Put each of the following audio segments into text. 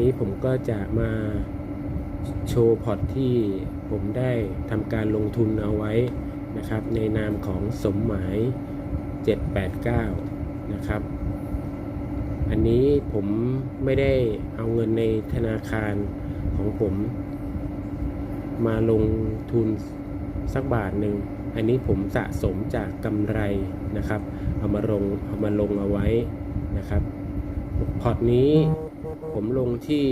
นี้ผมก็จะมาโชว์พอร์ตที่ผมได้ทำการลงทุนเอาไว้นะครับ ในนามของสมหมาย 789 นะครับ อันนี้ผมไม่ได้เอาเงินในธนาคารของผม มาลงทุนสักบาทหนึ่งอันนี้ผมสะสมจากกำไรนะครับ เอามาลงเอามาลงเอาไว้นะครับ พอร์ตนี้ ผมลงที่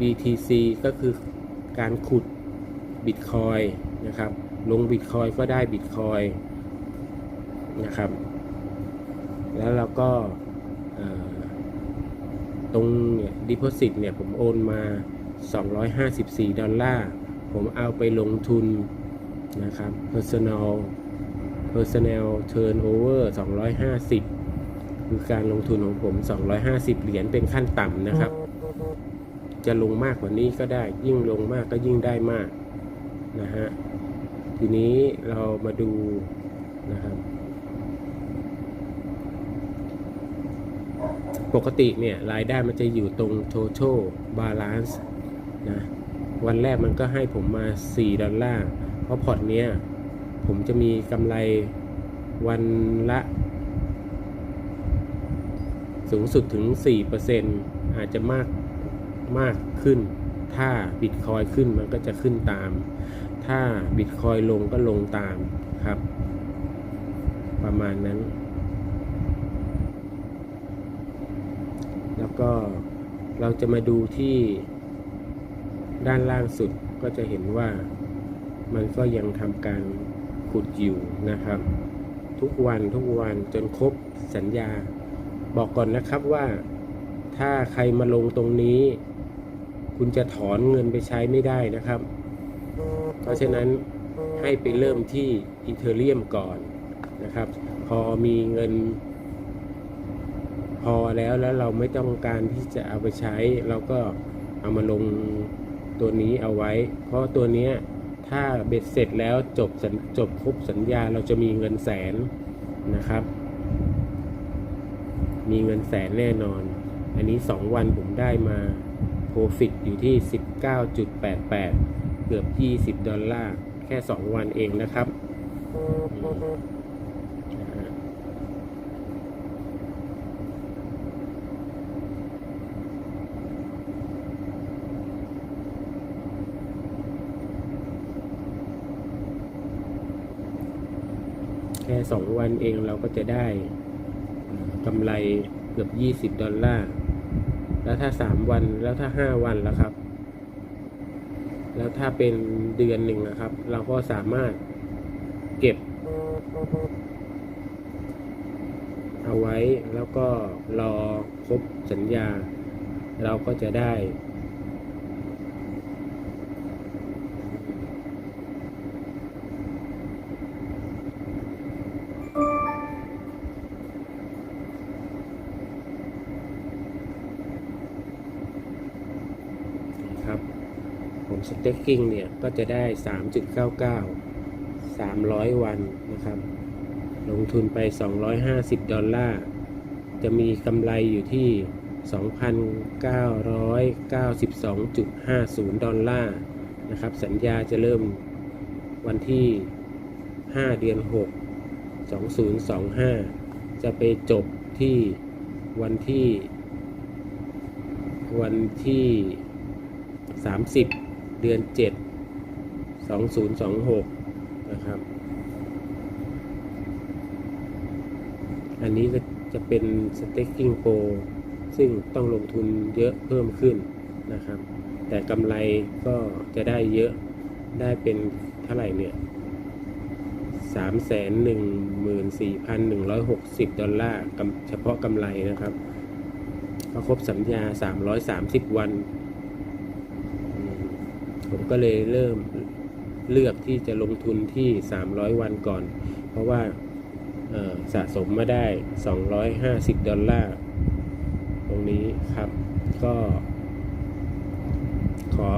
BTC ก็คือการขุดบิตคอยนะครับ ลงบิตคอยก็ได้บิตคอยนะครับ แล้วเราก็ตรงเนี่ย deposit เนี่ย ผมโอนมา 254 ดอลลาร์ ผมเอาไปลงทุนนะครับ personal personal turnover 250 คือการลงทุนของผม 250 เหรียญเป็นขั้นต่ำนะครับ จะลงมากกว่านี้ก็ได้ ยิ่งลงมากก็ยิ่งได้มากนะฮะ ทีนี้เรามาดูนะครับ ปกติเนี่ยรายได้มันจะอยู่ตรง total balance นะวันแรกมันก็ให้ผมมา 4 ดอลลาร์ เพราะพอร์ตเนี้ยผมจะมีกำไรวันละ สูงสุดถึง 4%อาจจะมากมากขึ้น ถ้าบิตคอยขึ้นมันก็จะขึ้นตาม ถ้าบิตคอยลงก็ลงตามครับ ประมาณนั้น แล้วก็เราจะมาดูที่ด้านล่างสุดก็จะเห็นว่ามันก็ยังทำการขุดอยู่นะครับ ทุกวันทุกวันจนครบสัญญา บอกก่อนนะครับว่าถ้าใครมาลงตรงนี้ คุณจะถอนเงินไปใช้ไม่ได้นะครับ เพราะฉะนั้นให้ไปเริ่มที่อีเทเรียมก่อนนะครับ พอมีเงิน พอแล้วแล้วเราไม่ต้องการที่จะเอาไปใช้ เราก็เอามาลงตัวนี้เอาไว้ เพราะตัวนี้ถ้าเบ็ดเสร็จแล้วจบจบครบสัญญาเราจะมีเงินแสนนะครับ มีเงินแสนแน่นอน อันนี้ 2 วันผมได้มา Profit อยู่ที่ 19.88 เกือบ 20 ดอลลาร์ แค่ 2 วันเองนะครับ แค่ 2 วันเองเราก็จะได้ กำไรเกือบ 20 ดอลลาร์ แล้วถ้า 3 วัน แล้วถ้า 5 วันแล้วครับ แล้วถ้าเป็นเดือนหนึ่งนะครับ เราก็สามารถเก็บ เอาไว้แล้วก็รอครบสัญญา เราก็จะได้ นะครับผม สเต็กกิ้งเนี่ย ก็จะได้ 3.99 300 วันนะครับ ลงทุนไป 250 ดอลลาร์ จะมีกำไรอยู่ที่ 2,992.50 ดอลลาร์นะครับ สัญญาจะเริ่มวันที่ 5 เดือน 6 2025 จะไปจบที่วันที่ วันที่ 30 เดือน 7 2026 นะครับ อันนี้จะเป็น staking pro ซึ่งต้องลงทุนเยอะเพิ่มขึ้นนะครับ แต่กำไรก็จะได้เยอะได้เป็นเท่าไหร่เนี่ย314,160 ดอลลาร์เฉพาะกำไรนะครับก็ครบสัญญา 330 วันอืม ผมก็เลยเริ่มเลือกที่จะลงทุนที่ 300 วันก่อน เพราะว่าสะสมมาได้ 250 ดอลลาร์ ตรงนี้ครับ ก็ ขอ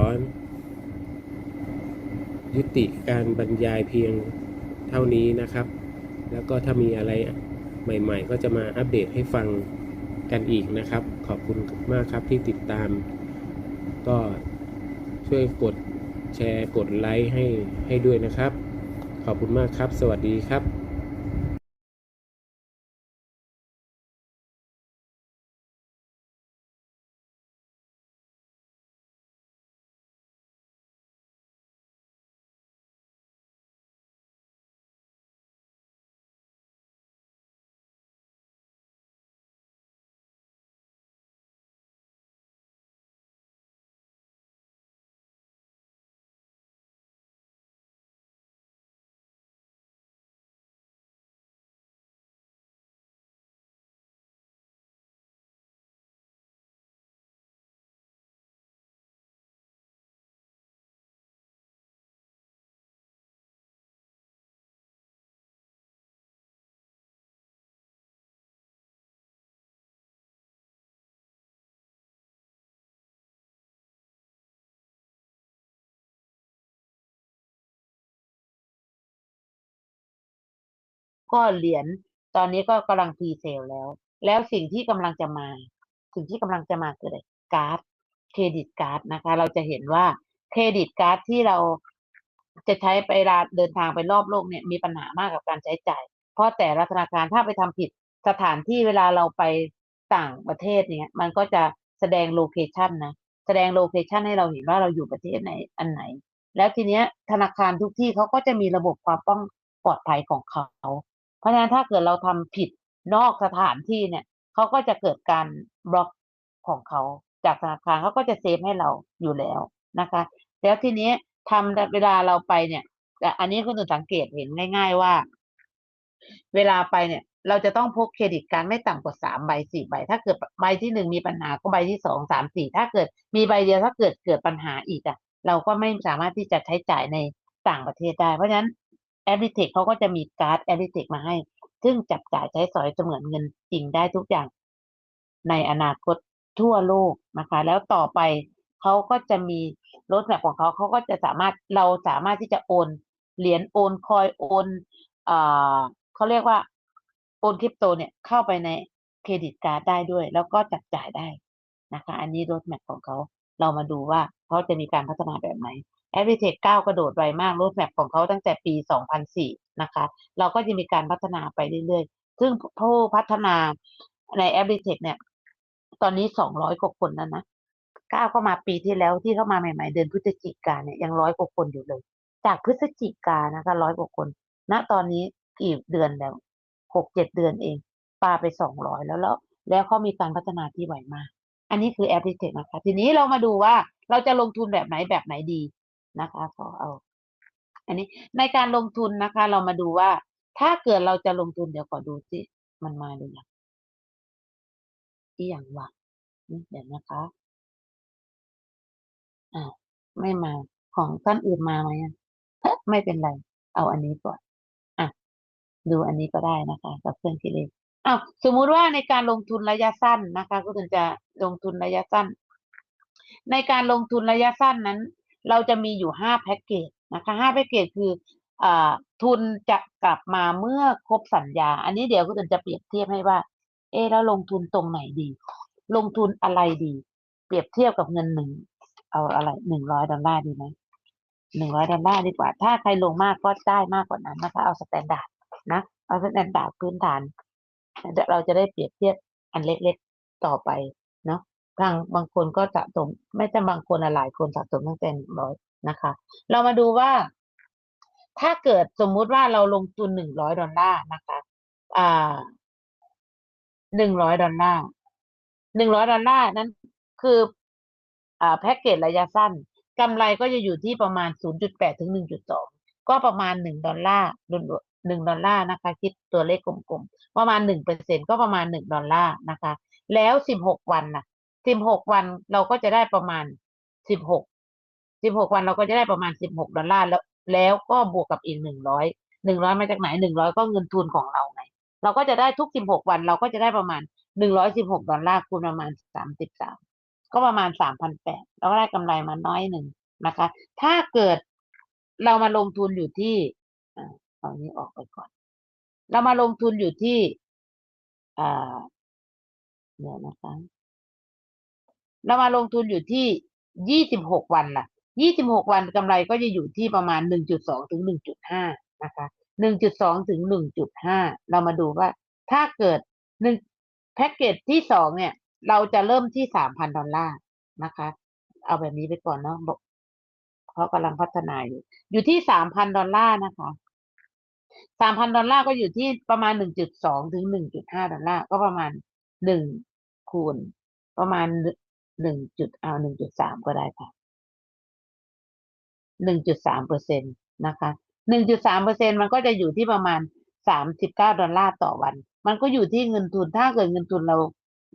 ยุติการบรรยายเพียงเท่านี้นะครับ แล้วก็ถ้ามีอะไรใหม่ ๆ ก็จะมาอัปเดตให้ฟังกันอีกนะครับ ขอบคุณมากครับที่ติดตาม ก็ ช่วยกดแชร์กดไลค์ให้ให้ด้วยนะครับ ขอบคุณมากครับ สวัสดีครับ ก็เหรียญตอนนี้ก็กำลังพรีเซลแล้ว แล้วสิ่งที่กำลังจะมา สิ่งที่กำลังจะมาคืออะไรการ์ดเครดิตการ์ดนะคะ เราจะเห็นว่าเครดิตการ์ดที่เราจะใช้ไปเวลาเดินทางไปรอบโลกเนี่ยมีปัญหามากกับการใช้จ่าย เพราะแต่ละธนาคารถ้าไปทำผิดสถานที่เวลาเราไปต่างประเทศเนี่ยมันก็จะแสดงโลเคชันนะแสดงโลเคชันให้เราเห็นว่าเราอยู่ประเทศไหนอันไหน แล้วทีเนี้ยธนาคารทุกที่เขาก็จะมีระบบความป้องปลอดภัยของเขา เพราะฉะนั้นถ้าเกิดเราทำผิดนอกสถานที่เนี่ยเขาก็จะเกิดการบล็อกของเขาจากธนาคารเขาก็จะเซฟให้เราอยู่แล้วนะคะ แล้วทีนี้ทำเวลาเราไปเนี่ยแต่อันนี้คุณต้องสังเกตเห็นง่าย ๆว่า เวลาไปเนี่ยเราจะต้องพกเครดิตการไม่ต่ำกว่าสามใบสี่ใบ ถ้าเกิดใบที่หนึ่งมีปัญหาก็ใบที่สองสามสี่ถ้าเกิดมีใบเดียวถ้าเกิดเกิดปัญหาอีกอะเราก็ไม่สามารถที่จะใช้จ่ายในต่างประเทศได้ เพราะฉะนั้น แอ r ิเทคเขาก็จะมีการ์ดแอ r ิเทคมาให้ ซึ่งจับจ่ายใช้สอยเสมือนเงินจริงได้ทุกอย่าง ในอนาคตทั่วโลกนะคะ แล้วต่อไปเขาก็จะมีรถแบบของเขาเขาก็จะสามารถเราสามารถที่จะโอนเหรียญโอนคอยโอนเอ่อเขาเรียกว่าโอนคริปโตเนี่ยเข้าไปในเครดิตการ์ดได้ด้วย แล้วก็จับจ่ายได้นะคะ อันนี้รถแมพของเขาเรามาดูว่าเขาจะมีการพัฒนาแบบไหน แอ r ิเทคก้าวกระโดดไวมากรถแมพของเขาตั้งแต่ปี 2004 นะคะ เราก็จะมีการพัฒนาไปเรื่อยๆ ซึ่งผู้พัฒนาในแอ r ิเทคเนี่ย ตอนนี้ 200 กว่าคนแล้วนะก้าวเข้ามาปีที่แล้วที่เข้ามาใหม่ๆ เดือนพฤศจิกาเนี่ยยังร้อยกว่าคนอยู่เลย จากพฤศจิกานะคะร้อยกว่าคน ณ ตอนนี้กี่เดือนแล้วหกเจ็ดเดือนเองปาไป200แล้วแล้ว แล้วเขามีการพัฒนาที่ไวมาก อันนี้คือแอ r ิเทคนะคะ ทีนี้เรามาดูว่าเราจะลงทุนแบบไหนแบบไหนดี นะคะขอเอา อันนี้ในการลงทุนนะคะ เรามาดูว่า ถ้าเกิดเราจะลงทุนเดี๋ยวขอดูสิมันมาหรือยังที่อย่างวะนี่เดี๋ยวนะคะอ่าไม่มาของท่านอื่นมาไหมอะเฮ้ยไม่เป็นไร เอาอันนี้ก่อนอะดูอันนี้ก็ได้นะคะ กับเครื่องคิดเลขอ้าวสมมุติว่าในการลงทุนระยะสั้นนะคะ ก็ถึงจะลงทุนระยะสั้น ในการลงทุนระยะสั้นนั้น เราจะมีอยู่ห้าแพ็กเกจนะคะห้าแพ็กเกจคืออทุนจะกลับมาเมื่อครบสัญญา อันนี้เดี๋ยวคุณจะเปรียบเทียบให้ว่า เอะแล้วลงทุนตรงไหนดี ลงทุนอะไรดี เปรียบเทียบกับเงินหนึ่งเอาอะไรหนึ่งร้อยดอลลาร์ดีไหมหนึ่งร้อยดอลลาร์ดีกว่า ถ้าใครลงมากก็ได้มากกว่านั้นนะคะ เอาสแตนดาร์ดนะ เอาสแตนดาร์ดพื้นฐาน เราจะได้เปรียบเทียบอันเล็กๆต่อไป บางบางคนก็สะสม ไม่ใช่บางคนหลายคนสะสมตั้งแต่หนึ่งร้อยนะคะ เรามาดูว่า ถ้าเกิดสมมุติว่าเราลงทุนหนึ่งร้อยดอลลาร์นะคะอ่าหนึ่งร้อยดอลลาร์หนึ่งร้อยดอลลาร์นั้นคืออ่าแพ็กเกจระยะสั้นกำไรก็จะอยู่ที่ประมาณศูนย์จุดแปดถึงหนึ่งจุดสองก็ประมาณหนึ่งดอลลาร์หนึ่งดอลลาร์นะคะ คิดตัวเลขกลมๆ ประมาณหนึ่งเปอร์เซ็นก็ประมาณหนึ่งดอลลาร์นะคะ แล้วสิบหกวันนะ สิบหกวันเราก็จะได้ประมาณสิบหกสิบหกวันเราก็จะได้ประมาณสิบหกดอลลาร์แล้ว แล้วก็บวกกับอีกหนึ่งร้อยหนึ่งร้อยมาจากไหนหนึ่งร้อยก็เงินทุนของเราไงเราก็จะได้ทุกสิบหกวันเราก็จะได้ประมาณหนึ่งร้อยสิบหกดอลลาร์คูณประมาณสามสิบสามก็ประมาณสามพันแปดเราก็ได้กำไรมาน้อยหนึ่งนะคะ ถ้าเกิดเรามาลงทุนอยู่ที่อ่าเอานี้ออกไปก่อน เรามาลงทุนอยู่ที่อ่าเดี๋ยวนะคะ เรามาลงทุนอยู่ที่ยี่สิบหกวันล่ะยี่สิบหกวันกำไรก็จะอยู่ที่ประมาณหนึ่งจุดสองถึงหนึ่งจุดห้านะคะหนึ่งจุดสองถึงหนึ่งจุดห้าเรามาดูว่าถ้าเกิดหนึ่งแพ็กเกจที่สองเนี่ย เราจะเริ่มที่สามพันดอลลาร์นะคะ เอาแบบนี้ไปก่อนเนาะเพราะกำลังพัฒนาอยู่ อยู่ที่สามพันดอลลาร์นะคะสามพันดอลลาร์ก็อยู่ที่ประมาณหนึ่งจุดสองถึงหนึ่งจุดห้าดอลลาร์ก็ประมาณหนึ่งคูณประมาณ หนึ่งจุดเอาหนึ่งจุดสามก็ได้ค่ะหนึ่งจุดสามเปอร์เซ็นตนะคะหนึ่งจุดสามเปอร์เซ็นมันก็จะอยู่ที่ประมาณสามสิบเก้าดอลลาร์ต่อวัน มันก็อยู่ที่เงินทุน ถ้าเกิดเงินทุนเรา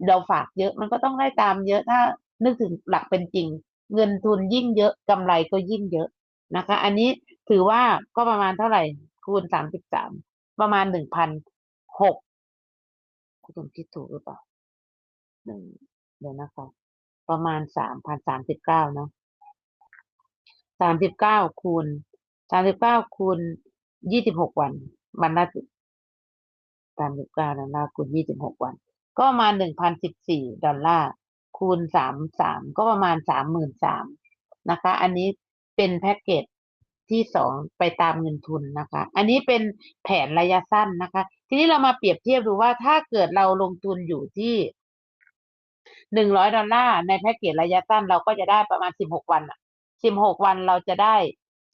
เราฝากเยอะ มันก็ต้องได้ตามเยอะ ถ้านึกถึงหลักเป็นจริง เงินทุนยิ่งเยอะกำไรก็ยิ่งเยอะนะคะ อันนี้ถือว่าก็ประมาณเท่าไหร่คูณสามสิบสามประมาณหนึ่งพันหกคุณคิดถูกหรือเปล่าหนึ่งเดี๋ยวนะคะ ประมาณสามพันสามสิบเก้าเนาะสามสิบเก้าคูณสามสิบเก้าคูณยี่สิบหกวันวันละสามสิบเก้าดอลลาร์คูณยี่สิบหกวัน ก็ประมาณหนึ่งพันสิบสี่ดอลลาร์คูณสามสามก็ประมาณสามหมื่นสามนะคะ อันนี้เป็นแพ็กเกจที่สองไปตามเงินทุนนะคะ อันนี้เป็นแผนระยะสั้นนะคะ ทีนี้เรามาเปรียบเทียบดูว่าถ้าเกิดเราลงทุนอยู่ที่ หนึ่งร้อยดอลลาร์ในแพ็กเกจระยะสั้นเราก็จะได้ประมาณสิบหกวันอะสิบหกวันเราจะได้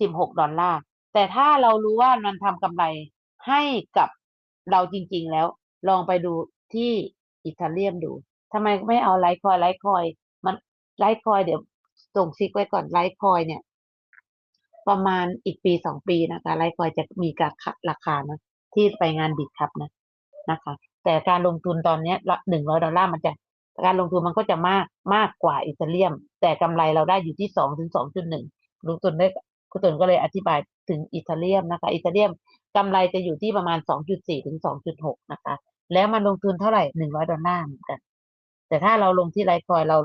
สิบหกดอลลาร์แต่ถ้าเรารู้ว่ามันทำกำไรให้กับเราจริง ๆ แล้ว ลองไปดูที่อิตาเลียมดูทำไมไม่เอาไลท์คอยไลท์คอยมันไลท์คอยเดี๋ยวส่งซิกไว้ก่อนไลท์คอยเนี่ย ประมาณอีกปีสองปีนะคะไลท์คอยจะมีราคาราคานะที่ไปงานบิดครับนะนะคะ แต่การลงทุนตอนนี้หนึ่งร้อยดอลลาร์มันจะ การลงทุนมันก็จะมากมากกว่าอิตาเลียม แต่กำไรเราได้อยู่ที่สองถึงสองจุดหนึ่งลุงตุนได้คุณตุนก็เลยอธิบายถึงอิตาเลียมนะคะ อิตาเลียมกำไรจะอยู่ที่ประมาณสองจุดสี่ถึงสองจุดหกนะคะ แล้วมันลงทุนเท่าไหร่หนึ่งร้อยดอลลาร์เหมือนกัน แต่ถ้าเราลงที่ไลท์คอยเรา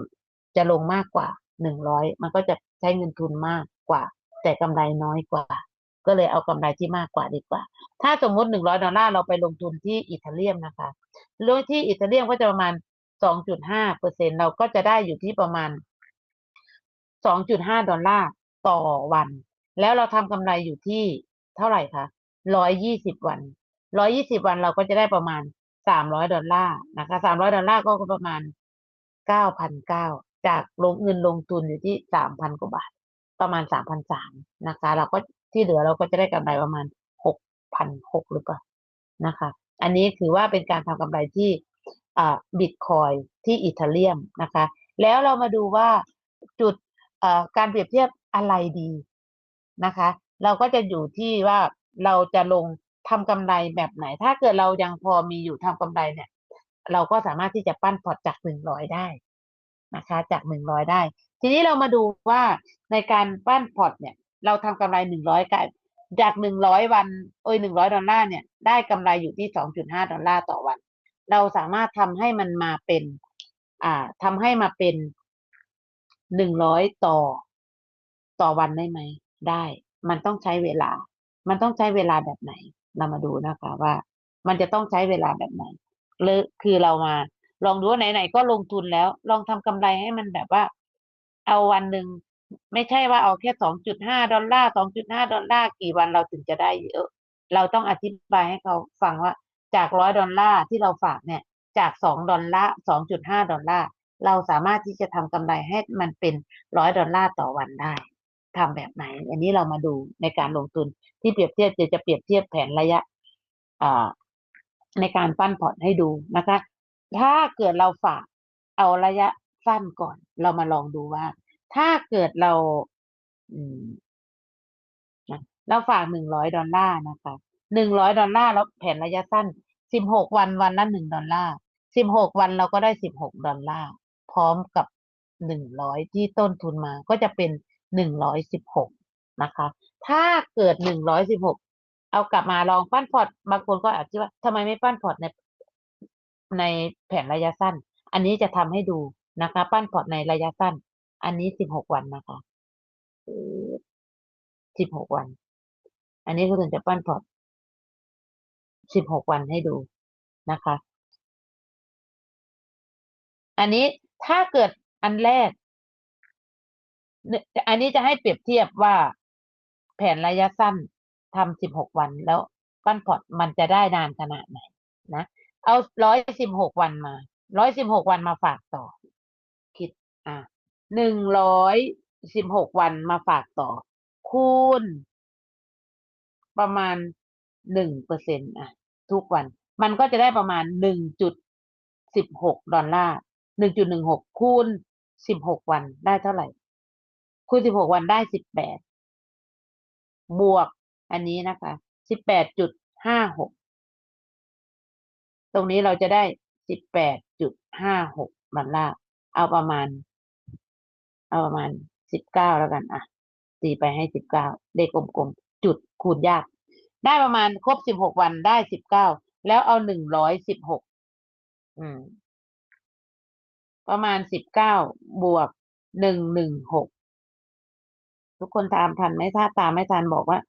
จะลงมากกว่าหนึ่งร้อยมันก็จะใช้เงินทุนมากกว่า แต่กำไรน้อยกว่า ก็เลยเอากำไรที่มากกว่าดีกว่า ถ้าสมมติหนึ่งร้อยดอลลาร์เราไปลงทุนที่อิตาเลียมนะคะโดยที่อิตาเลียมก็จะประมาณ สองจุดห้าเปอร์เซ็นเราก็จะได้อยู่ที่ประมาณสองจุดห้าดอลลาร์ต่อวัน แล้วเราทำกำไรอยู่ที่เท่าไหร่คะร้อยยี่สิบวันร้อยี่สิบวันเราก็จะได้ประมาณสามร้อยดอลลาร์นะคะสามร้อยดอลลาร์ก็ประมาณเก้าพันเก้าจากลงเงินลงทุนอยู่ที่สามพันกว่าบาท ประมาณสามพันสามนะคะ เราก็ที่เหลือเราก็จะได้กำไรประมาณหกพันหกหรือเปล่านะคะ อันนี้ถือว่าเป็นการทำกำไรที่ บิตคอยที่อิตาเลียมนะคะ แล้วเรามาดูว่าจุดการเปรียบเทียบอะไรดีนะคะ เราก็จะอยู่ที่ว่าเราจะลงทำกำไรแบบไหน ถ้าเกิดเรายังพอมีอยู่ทำกำไรเนี่ย เราก็สามารถที่จะปั้นพอร์ตจากหนึ่งร้อยได้นะคะ จากหนึ่งร้อยได้ ทีนี้เรามาดูว่าในการปั้นพอร์ตเนี่ย เราทำกำไรหนึ่งร้อยกับจากหนึ่งร้อยวัน เอ้ยหนึ่งร้อยดอลลาร์เนี่ย ได้กำไรอยู่ที่สองจุดห้าดอลลาร์ต่อวัน เราสามารถทำให้มันมาเป็น อ่าทำให้มาเป็นหนึ่งร้อยต่อ ต่อวันได้ไหม ได้ มันต้องใช้เวลา มันต้องใช้เวลาแบบไหน เรามาดูนะคะว่า มันจะต้องใช้เวลาแบบไหนหรือคือเรามา ลองดูว่าไหนๆก็ลงทุนแล้ว ลองทำกำไรให้มันแบบว่า เอาวันหนึ่งไม่ใช่ว่าเอาแค่สองจุดห้าดอลลาร์สองจุดห้าดอลลาร์กี่วันเราถึงจะได้เยอะ เราต้องอธิบายให้เขาฟังว่า จากร้อยดอลลาร์ที่เราฝากเนี่ยจากสองดอลลาร์สองจุดห้าดอลลาร์เราสามารถที่จะทำกำไรให้มันเป็นร้อยดอลลาร์ต่อวันได้ทำแบบไหน อันนี้เรามาดูในการลงทุนที่เปรียบเทียบจะจะเปรียบเทียบแผนระยะอ่าในการปั้นพอร์ตให้ดูนะคะ ถ้าเกิดเราฝากเอาระยะสั้นก่อน เรามาลองดูว่า ถ้าเกิดเราเราฝากหนึ่งร้อยดอลลาร์นะคะ หนึ่งร้อยดอลลาร์แล้วแผนระยะสั้นสิบหกวันวันละหนึ่งดอลลาร์สิบหกวันเราก็ได้สิบหกดอลลาร์พร้อมกับหนึ่งร้อยที่ต้นทุนมาก็จะเป็นหนึ่งร้อยสิบหกนะคะ ถ้าเกิดหนึ่งร้อยสิบหกเอากลับมาลองปั้นพอร์ตบางคนก็อาจจะว่าทำไมไม่ปั้นพอร์ตในในแผนระยะสั้น อันนี้จะทำให้ดูนะคะ ปั้นพอร์ตในระยะสั้น อันนี้สิบหกวันนะคะสิบหกวัน อันนี้ก็ถึงจะปั้นพอร์ต สิบหกวันให้ดูนะคะ อันนี้ถ้าเกิดอันแรก อันนี้จะให้เปรียบเทียบว่าแผนระยะสั้นทำสิบหกวันแล้วปั้นพอร์ตมันจะได้นานขนาดไหนนะ เอาร้อยสิบหกวันมาร้อยสิบหกวันมาฝากต่อ คิด อะหนึ่งร้อยสิบหกวันมาฝากต่อ คูณ ประมาณหนึ่งเปอร์เซ็นต์อะ ทุกวัน มันก็จะได้ประมาณหนึ่งจุดสิบหกดอลลาร์หนึ่งจุดหนึ่งหกคูณสิบหกวันได้เท่าไหร่ คูณสิบหกวันได้สิบแปดบวกอันนี้นะคะสิบแปดจุดห้าหกตรงนี้เราจะได้สิบแปดจุดห้าหกดอลลาร์เอาประมาณ เอาประมาณสิบเก้าแล้วกัน อะตีไปให้สิบเก้าเลขกลมๆจุดคูณยาก ได้ประมาณครบสิบหกวันได้สิบเก้าแล้วเอาหนึ่งร้อยสิบหกอืมประมาณสิบเก้าบวกหนึ่งหนึ่งหกทุกคนตามทันไหมถ้าตามไม่ทันบอกว่า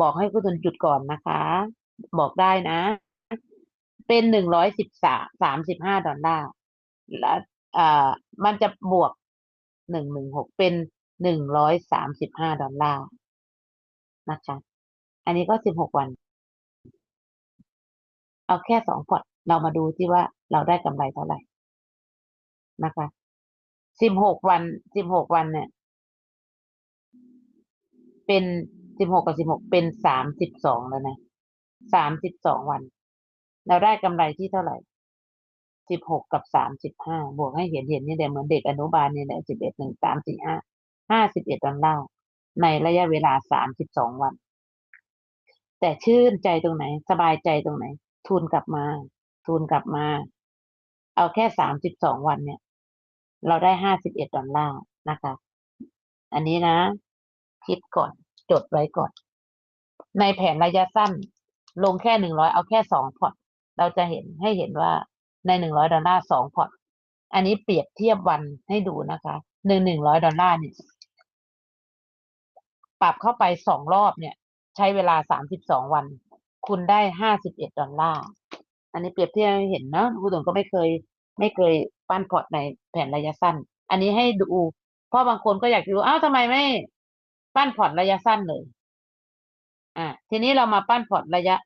บอกให้คุณตุนจุดก่อนนะคะ บอกได้นะ เป็นหนึ่งร้อยสิบสามสามสิบห้าดอลลาร์และอ่ามันจะบวกหนึ่งหนึ่งหกเป็นหนึ่งร้อยสามสิบห้าดอลลาร์นะคะ อันนี้ก็สิบหกวัน เอาแค่สองพอร์ตเรามาดูที่ว่าเราได้กำไรเท่าไหร่นะคะสิบหกวันสิบหกวันเนี่ย เป็นสิบหกกับสิบหกเป็นสามสิบสองแล้วนะสามสิบสองวัน เราได้กำไรที่เท่าไหร่สิบหกกับสามสิบห้าบวกให้เห็นเห็นนี่เดี๋ยวเหมือนเด็กอนุบาลนี่แหละสิบเอ็ดหนึ่งสามสี่ห้าห้าสิบเอ็ดดอลลาร์ในระยะเวลาสามสิบสองวัน แต่ชื่นใจตรงไหน สบายใจตรงไหนทุนกลับมาทุนกลับมา เอาแค่สามสิบสองวันเนี่ย เราได้ห้าสิบเอ็ดดอลลาร์นะคะ อันนี้นะ คิดก่อน จดไว้ก่อน ในแผนระยะสั้น ลงแค่หนึ่งร้อยเอาแค่สองพอร์ตเราจะเห็นให้เห็นว่าในหนึ่งร้อยดอลลาร์สองพอร์ตอันนี้เปรียบเทียบวันให้ดูนะคะหนึ่งหนึ่งร้อยดอลลาร์เนี่ยปรับเข้าไปสองรอบเนี่ย ใช้เวลาสามสิบสองวัน คุณได้ห้าสิบเอ็ดดอลลาร์ อันนี้เปรียบเทียบให้เห็นเนาะคุณตุนก็ไม่เคย ไม่เคยปั้นพอร์ตในแผนระยะสั้น อันนี้ให้ดู เพราะบางคนก็อยากดูอ้าวทำไมไม่ปั้นพอร์ตระยะสั้นเลย อ่าทีนี้เรามาปั้นพอร์ตระยะ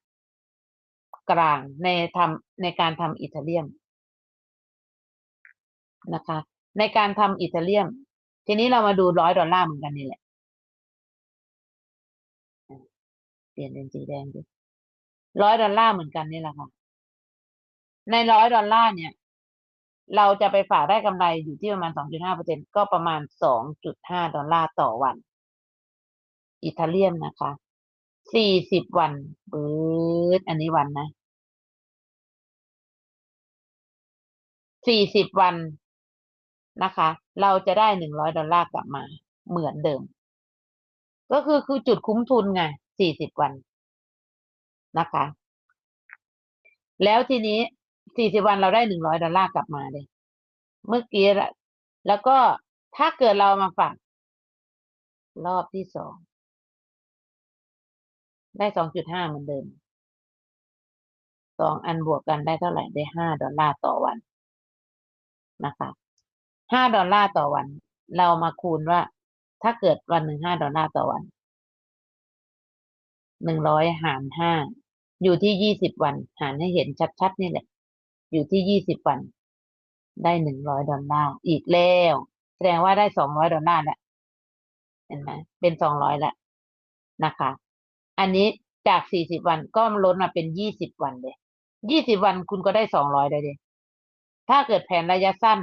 กลางในทำในการทำอิตาเลียมนะคะ ในการทำอิตาเลียม ทีนี้เรามาดูร้อยดอลลาร์เหมือนกันนี่แหละ เปลี่ยนเป็นสีแดงดิร้อยดอลลาร์เหมือนกันนี่แหละค่ะ ในร้อยดอลลาร์เนี่ย เราจะไปฝากได้กำไรอยู่ที่ประมาณ 2.5เปอร์เซ็นก็ประมาณ 2.5 ดอลลาร์ต่อวัน อิตาเลียนนะคะ 40 วันเบิดอันนี้วันนะ 40 วันนะคะ เราจะได้ 100 ดอลลาร์กลับมาเหมือนเดิม ก็คือคือจุดคุ้มทุนไง 40วันนะคะ แล้วทีนี้40วันเราได้100ดอลลาร์กลับมาเลย เมื่อกี้ละแล้วก็ถ้าเกิดเรามาฝากรอบที่สอง ได้2.5เหมือนเดิมสองอันบวกกันได้เท่าไหร่ได้5ดอลลาร์ต่อวันนะคะ5ดอลลาร์ต่อวัน เรามาคูณว่า ถ้าเกิดวันหนึ่ง5ดอลลาร์ต่อวัน 100หาร5อยู่ที่20วัน หารให้เห็นชัดๆนี่แหละ อยู่ที่20วัน ได้100ดอลลาร์อีกแล้ว แสดงว่าได้200ดอลลาร์แล้วเห็นไหมเป็น200แล้วนะคะ อันนี้จาก40วันก็ลดมาเป็น20วันเลย20วันคุณก็ได้200เลยดิถ้าเกิดแผนระยะสั้น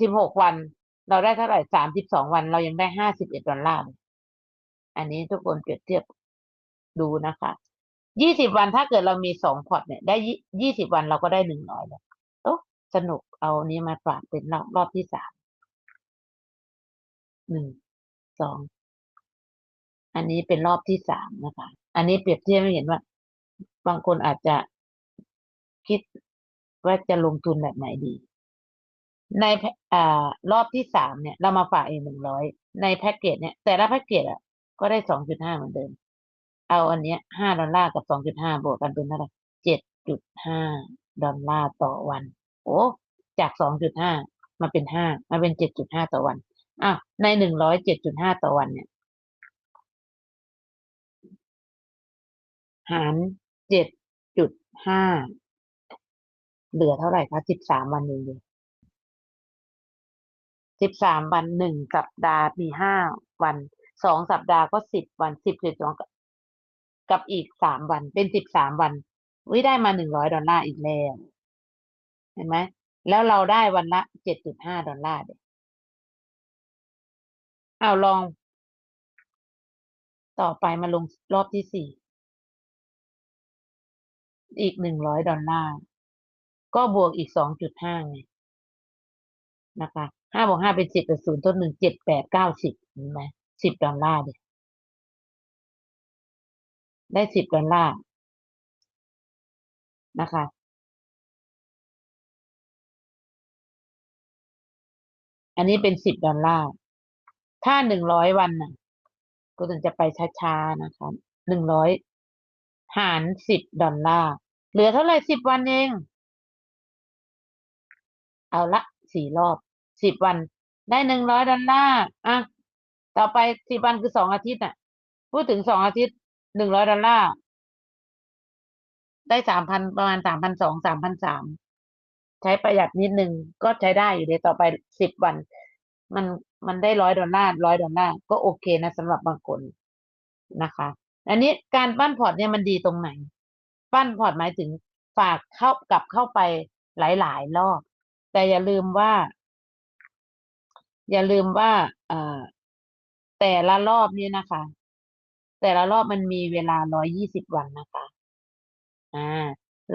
16วัน เราได้เท่าไหร่32วันเรายังได้51ดดอลลาร์ อันนี้ทุกคนเปรียบเทียบดูนะคะ20วันถ้าเกิดเรามี2พอร์ตเนี่ย ได้20วันเราก็ได้100แล้วโอ้สนุกเอานี้มาฝากเป็นรอบรอบที่สาม หนึ่ง สอง อันนี้เป็นรอบที่สามนะคะ อันนี้เปรียบเทียบให้เห็นว่า บางคนอาจจะคิดว่าจะลงทุนแบบไหนดี ในอ่ารอบที่สามเนี่ย เรามาฝากเองหนึ่งร้อยในแพ็กเกจเนี่ย แต่ละแพ็กเกจอะ ก็ได้สองจุดห้าเหมือนเดิม เอาอันเนี้ยห้าดอลลาร์กับสองจุดห้าบวกกันเป็นเท่าไหร่เจ็ดจุดห้าดอลลาร์ต่อวัน โอ้จากสองจุดห้ามาเป็นห้ามาเป็นเจ็ดจุดห้าต่อวันอะในหนึ่งร้อยเจ็ดจุดห้าต่อวันเนี่ย หารเจ็ดจุดห้าเหลือเท่าไหร่คะสิบสามวันเองเลย สิบสามวันหนึ่งสัปดาห์มีห้าวันสองสัปดาห์ก็สิบวันสิบสิบสองกับอีกสามวันเป็นสิบสามวันวิได้มาหนึ่งร้อยดอลลาร์อีกแล้วเห็นไหมแล้วเราได้วันละเจ็ดจุดห้าดอลลาร์เดียเอาลอง ต่อไปมาลงรอบที่สี่อีกหนึ่งร้อยดอลลาร์ก็บวกอีกสองจุดห้าไงนะคะ ห้าบวกห้าเป็นสิบเป็นศูนย์ต้นหนึ่งเจ็ดแปดเก้าสิบเห็นไหมสิบดอลลาร์เดียได้สิบดอลลาร์นะคะอันนี้เป็นสิบดอลลาร์ ถ้าหนึ่งร้อยวันน่ะ ก็ถึงจะไปช้าๆนะคะหนึ่งร้อยหารสิบดอลลาร์ เหลือเท่าไหร่สิบวันเอง เอาละสี่รอบ สิบวัน ได้หนึ่งร้อยดอลลาร์อะต่อไปสิบวันคือสองอาทิตย์น่ะ พูดถึงสองอาทิตย์หนึ่งร้อยดอลลาร์ได้สามพันประมาณสามพันสองสามพันสามใช้ประหยัดนิดนึงก็ใช้ได้อยู่เลยต่อไปสิบวัน มันมันได้ร้อยดอลลาร์ร้อยดอลลาร์ก็โอเคนะสำหรับบางคนนะคะ อันนี้การปั้นพอร์ตเนี่ยมันดีตรงไหน ปั้นพอร์ตหมายถึงฝากเข้ากลับเข้าไปหลาย ๆ รอบ แต่อย่าลืมว่า อย่าลืมว่าอแต่ละรอบเนี่ยนะคะ แต่ละรอบมันมีเวลาร้อยยี่สิบวันนะคะอ่า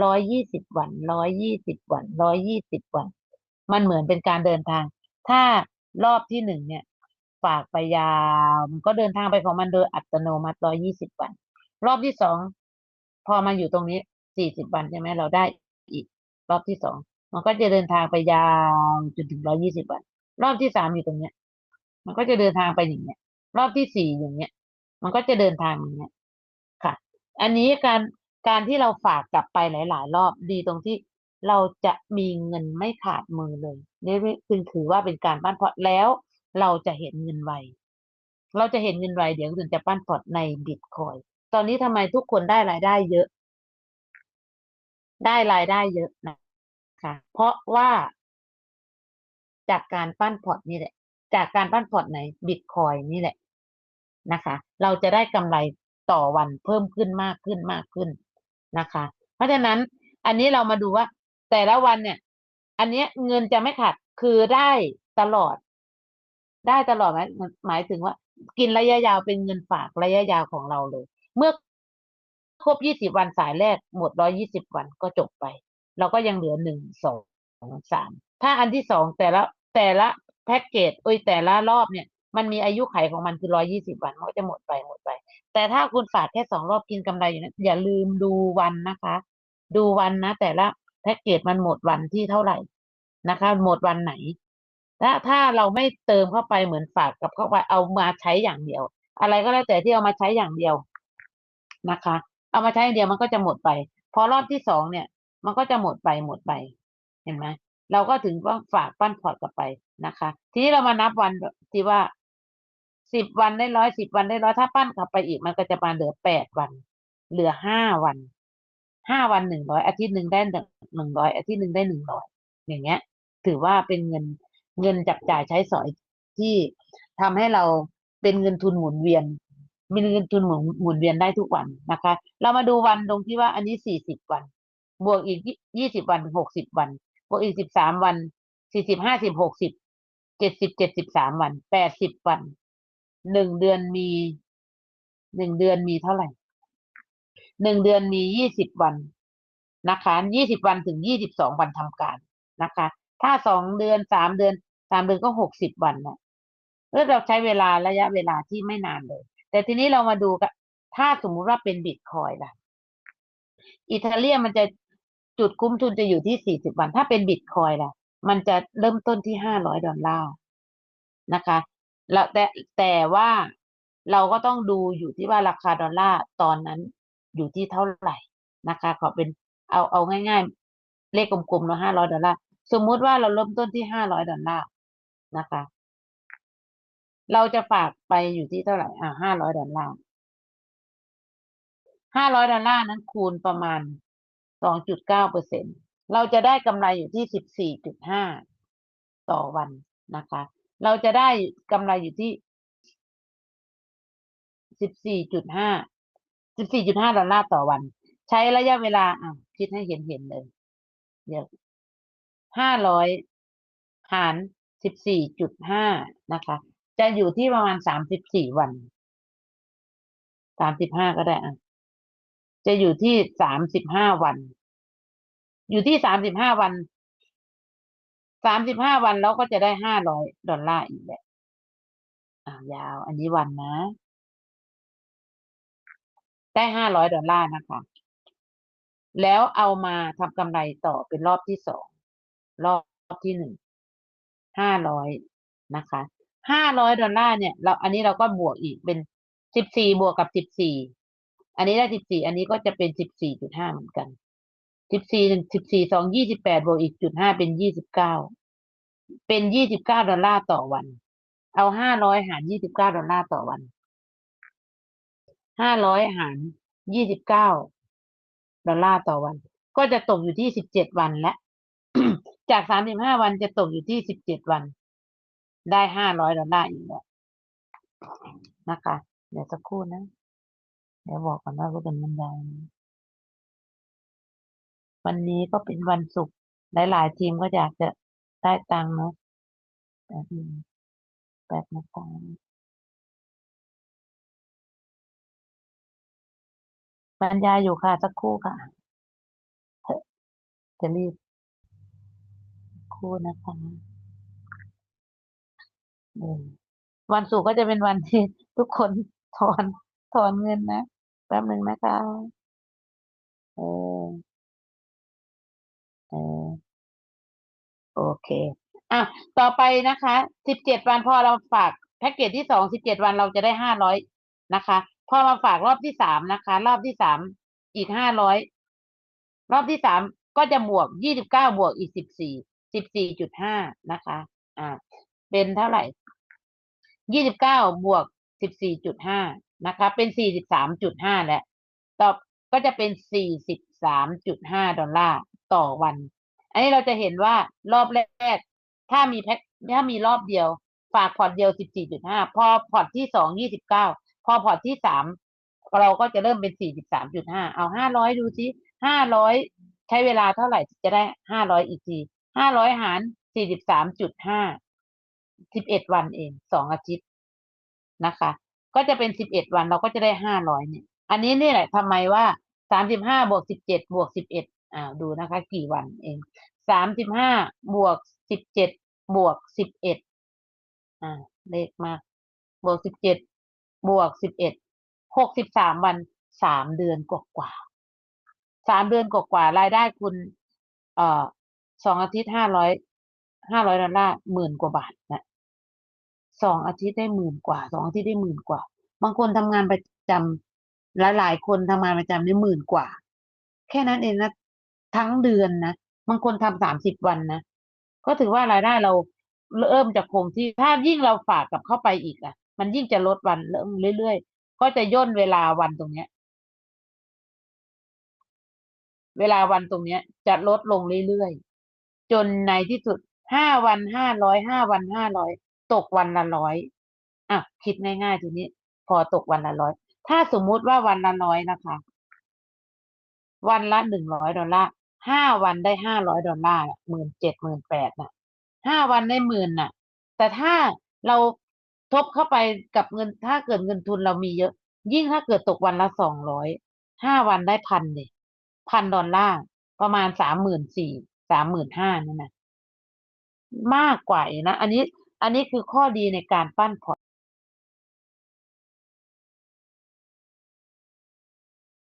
ร้อยยี่สิบวันร้อยยี่สิบวันร้อยยี่สิบวัน มันเหมือนเป็นการเดินทาง ถ้ารอบที่หนึ่งเนี่ย ฝากไปยาวมันก็เดินทางไปของมันโดยอัตโนมัติร้อยยี่สิบวัน รอบที่สองพอมาอยู่ตรงนี้สี่สิบวันใช่ไหมเราได้อีก รอบที่สองมันก็จะเดินทางไปยาวจนถึงร้อยี่สิบวัน รอบที่สามอยู่ตรงเนี้ย มันก็จะเดินทางไปอย่างเงี้ย รอบที่สี่อย่างเงี้ย มันก็จะเดินทางอย่างเงี้ย ค่ะ อันนี้การการที่เราฝากกลับไปหลาย ๆ รอบดีตรงที่เราจะมีเงินไม่ขาดมือเลยนี่คือถือว่าเป็นการปั้นพอร์ตแล้วเราจะเห็นเงินไว เราจะเห็นเงินไวเดี๋ยวถึงจะปั้นพอร์ตในบิตคอยตอนนี้ทำไมทุกคนได้รายได้เยอะ ได้รายได้เยอะนะคะเพราะว่า จากการปั้นพอร์ตนี่แหละ จากการปั้นพอร์ตในบิตคอยนี่แหละนะคะ เราจะได้กำไรต่อวันเพิ่มขึ้นมากขึ้นมากขึ้นนะคะ เพราะฉะนั้นอันนี้เรามาดูว่า แต่ละวันเนี่ย อันนี้เงินจะไม่ขาดคือได้ตลอด ได้ตลอดไหมหมายถึงว่า กินระยะยาวเป็นเงินฝากระยะยาวของเราเลย เมื่อครบยี่สิบวันสายแรกหมดร้อยี่สิบวันก็จบไป เราก็ยังเหลือหนึ่งสองสาม ถ้าอันที่สองแต่ละแต่ละแพ็กเกจโอ้ยแต่ละรอบเนี่ย มันมีอายุไขของมันคือร้อยี่สิบวันมันก็จะหมดไปหมดไป แต่ถ้าคุณฝากแค่สองรอบกินกำไรอยู่นะอย่าลืมดูวันนะคะ ดูวันนะ แต่ละแพ็กเกจมันหมดวันที่เท่าไหร่นะคะ หมดวันไหนถ้าถ้าเราไม่เติมเข้าไปเหมือนฝากกับเข้าไปเอามาใช้อย่างเดียว อะไรก็แล้วแต่ที่เอามาใช้อย่างเดียวนะคะ เอามาใช้อย่างเดียวมันก็จะหมดไป พอรอบที่สองเนี่ย มันก็จะหมดไปหมดไป เห็นไหม เราก็ถึงว่าฝากปั้นพอร์ตกลับไปนะคะ ทีนี้เรามานับวันที่ว่าสิบวันได้ร้อยสิบวันได้ร้อยถ้าปั้นกลับไปอีกมันก็จะมาเหลือแปดวัน เหลือห้าวันห้าวันหนึ่งร้อยอาทิตย์หนึ่งได้หนึ่งร้อยอาทิตย์หนึ่งได้หนึ่งร้อยอย่างเงี้ย ถือว่าเป็นเงินเงินจับจ่ายใช้สอยที่ทำให้เราเป็นเงินทุนหมุนเวียนมีเงินทุนหมุนหมุนเวียนได้ทุกวันนะคะ เรามาดูวันตรงที่ว่าอันนี้สี่สิบวัน บวกอีกยี่สิบวันหกสิบวัน วกอีกสิบสามวันสี่สิบห้าสิบหกสิบเจ็ดสิบเจ็ดสิบสามวันแปดสิบวันหนึ่งเดือนมีหนึ่งเดือนมีเท่าไหร่หนึ่งเดือนมียี่สิบวันนะคะยี่สิบวันถึงยี่สิบสองวันทำการนะคะ ถ้าสองเดือนสามเดือนสามเดือนก็หกสิบวันนะเมื่อเราใช้เวลาระยะเวลาที่ไม่นานเลย แต่ทีนี้เรามาดูกันถ้าสมมุติว่าเป็นบิตคอยล่ะ อิตาเลียมันจะ จุดคุ้มทุนจะอยู่ที่สี่สิบวัน ถ้าเป็นบิตคอยล่ะ มันจะเริ่มต้นที่ห้าร้อยดอลลาร์นะคะแล้วแต่แต่ว่าเราก็ต้องดูอยู่ที่ว่าราคาดอลลาร์ตอนนั้นอยู่ที่เท่าไหร่นะคะ ขอเป็นเอาเอาง่ายๆ เลขกลมๆเนาะห้าร้อยดอลลาร์สมมุติว่าเราเริ่มต้นที่ห้าร้อยดอลลาร์นะคะ เราจะฝากไปอยู่ที่เท่าไหร่อ่าห้าร้อยดอลลาร์ห้าร้อยดอลลาร์นั้นคูณประมาณ สองจุดเก้าเปอร์เซ็นเราจะได้กำไรอยู่ที่สิบสี่จุดห้าต่อวันนะคะ เราจะได้กำไรอยู่ที่สิบสี่จุดห้าสิบสี่จุดห้าดอลลาร์ต่อวัน ใช้ระยะเวลาอะคิดให้เห็นเห็นเลย เดี๋ยวห้าร้อยหารสิบสี่จุดห้านะคะ จะอยู่ที่ประมาณสามสิบสี่วันสามสิบห้าก็ได้อะ จะอยู่ที่สามสิบห้าวัน อยู่ที่สามสิบห้าวัน สามสิบห้าวันแล้วก็จะได้ห้าร้อยดอลลาร์อีกแหละอ่ายาว อันนี้วันนะ ได้ห้าร้อยดอลลาร์นะคะ แล้วเอามาทำกำไรต่อเป็นรอบที่สองรอบที่หนึ่งห้าร้อยนะคะห้าร้อยดอลลาร์เนี่ยเราอันนี้เราก็บวกอีกเป็นสิบสี่บวกกับสิบสี่ อันนี้ได้สิบสี่อันนี้ก็จะเป็นสิบสี่จุดห้าเหมือนกันสิบสี่สิบสี่สองยี่สิบแปดบวกอีกจุดห้าเป็นยี่สิบเก้าเป็นยี่สิบเก้าดอลลาร์ต่อวัน เอาห้าร้อยหารยี่สิบเก้าดอลลาร์ต่อวันห้าร้อยหารยี่สิบเก้าดอลลาร์ต่อวัน ก็จะตกอยู่ที่สิบเจ็ดวันและจากสามสิบห้าวันจะตกอยู่ที่สิบเจ็ดวัน ได้ห้าร้อยดอลลาร์อีกแล้วนะคะ เดี๋ยวสักครู่นะ เดี๋ยวบอกก่อนว่าก็เป็นวันใดวันนี้ก็เป็นวันศุกร์หลายๆทีมก็อยากจะได้ตังค์เนาะแป๊บนึงแป๊บนะคะบรรยายอยู่ค่ะ สักครู่ค่ะ จะรีบคู่นะคะวันศุกร์ก็จะเป็นวันที่ทุกคนถอนถอนเงินนะ ป๊บหนึ่งนะคะ เออ เออ โอเค อะ ต่อไปนะคะ สิบเจ็ดวันพอเราฝากแพ็กเกจที่สองสิบเจ็ดวันเราจะได้ห้าร้อยนะคะ พอมาฝากรอบที่สามนะคะ รอบที่สามอีกห้าร้อยรอบที่สามก็จะบวกยี่สิบเก้าบวกอีกสิบสี่สิบสี่จุดห้านะคะ อ่า เป็นเท่าไหร่ยี่สิบเก้าบวกสิบสี่จุดห้า นะคะ เป็นสี่สิบสามจุดห้าแหละต่อก็จะเป็นสี่สิบสามจุดอลลาร์ต่อวัน อันนี้เราจะเห็นว่ารอบแรก ถ้ามีแพ็คถ้ามีรอบเดียว ฝากพอร์ตเดียวสิบสี่จุดห้าพอพอร์ตที่สองยี่สิบเก้าพอพอร์ตที่สามเราก็จะเริ่มเป็นสี่สิบสามจุดห้าเอาห้าร้อยดูซิห้าร้อยใช้เวลาเท่าไหร่จะได้ห้าร้อยอีกทีห้าร้อยหารสี่สิบสามจุดห้าสิบเอ็ดวันเองสองอาทิตย์นะคะ ก็จะเป็นสิบเอ็ดวันเราก็จะได้ห้าร้อยเนี่ย อันนี้นี่แหละทำไมว่าสามสิบห้าบวกสิบเจ็ดบวกสิบเอ็ดอ่าดูนะคะ กี่วันเองสามสิบห้าบวกสิบเจ็ดบวกสิบเอ็ดอ่าเลขมากบวกสิบเจ็ดบวกสิบเอ็ดหกสิบสามวันสามเดือนกว่ากว่าสามเดือนกว่ากว่ารายได้คุณ เอ่อสองอาทิตย์ห้าร้อยห้าร้อยดอลลาร์หมื่นกว่าบาทนะ สองอาทิตย์ได้หมื่นกว่าสองอาทิตย์ได้หมื่นกว่า บางคนทำงานประจำหลายหลายคนทำงานประจำได้หมื่นกว่า แค่นั้นเองนะทั้งเดือนนะบางคนทำสามสิบวันนะก็ถือว่ารายได้เราเริ่มจากคงที่ถ้ายิ่งเราฝากกับเข้าไปอีกอะ มันยิ่งจะลดวันเริ่มเรื่อยๆก็จะย่นเวลาวันตรงเนี้ย เวลาวันตรงเนี้ย จะลดลงเรื่อยๆจนในที่สุดห้าวันห้าร้อยห้าวันห้าร้อย ตกวันละร้อยอะคิดง่ายๆทีนี้ พอตกวันละร้อย ถ้าสมมุติว่าวันละร้อยนะคะ วันละหนึ่งร้อยดอลลาร์ห้าวันได้ห้าร้อยดอลลาร์หมื่นเจ็ดหมื่นแปดน่ะห้าวันได้หมื่นน่ะ แต่ถ้าเราทบเข้าไปกับเงินถ้าเกิดเงินทุนเรามีเยอะ ยิ่งถ้าเกิดตกวันละสองร้อยห้าวันได้พันเนี่ยพันดอลลาร์ประมาณสามหมื่นสี่สามหมื่นห้านั่นนะมากกว่านะ อันนี้ อันนี้คือข้อดีในการปั้นพอร์ต